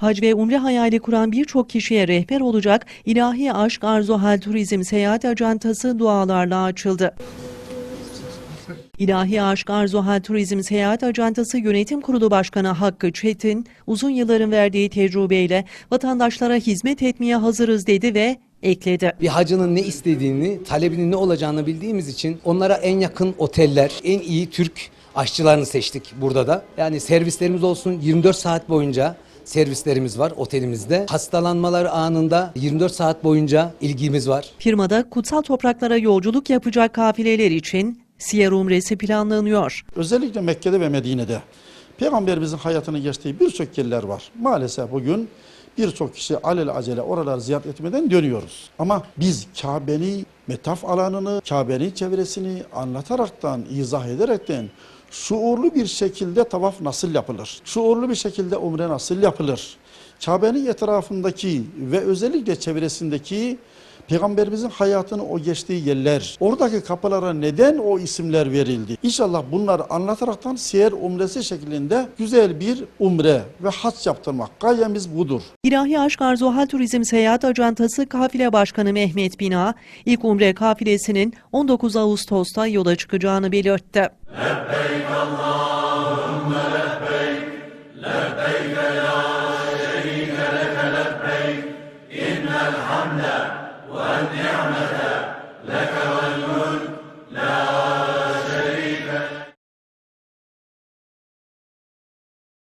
Hac ve umre hayali kuran birçok kişiye rehber olacak İlahi Aşk Arzu Hal Turizm Seyahat Acantası dualarla açıldı. İlahi Aşk Arzu Hal Turizm Seyahat Acantası Yönetim Kurulu Başkanı Hakkı Çetin, uzun yılların verdiği tecrübeyle vatandaşlara hizmet etmeye hazırız dedi ve ekledi. Bir hacının ne istediğini, talebinin ne olacağını bildiğimiz için onlara en yakın oteller, en iyi Türk aşçılarını seçtik burada da. Yani servislerimiz olsun 24 saat boyunca servislerimiz var otelimizde. Hastalanmaları anında 24 saat boyunca ilgimiz var. Firmada kutsal topraklara yolculuk yapacak kafileler için Siyer Umresi planlanıyor. Özellikle Mekke'de ve Medine'de Peygamberimizin hayatını geçtiği birçok yerler var. Maalesef bugün birçok kişi alel acele oraları ziyaret etmeden dönüyoruz. Ama biz Kabe'ni, metaf alanını, Kabe'nin çevresini anlataraktan, izah ederekten şuurlu bir şekilde tavaf nasıl yapılır? Şuurlu bir şekilde umre nasıl yapılır? Kabe'nin etrafındaki ve özellikle çevresindeki Peygamberimizin hayatını o geçtiği yerler, oradaki kapılara neden o isimler verildi? İnşallah bunları anlataraktan siyer umresi şeklinde güzel bir umre ve hac yaptırmak gayemiz budur. İlahi Aşk Arzuhal Turizm Seyahat Acentası Kafile Başkanı Mehmet Bina, ilk umre kafilesinin 19 Ağustos'ta yola çıkacağını belirtti. Lebbeyk والنعمة لك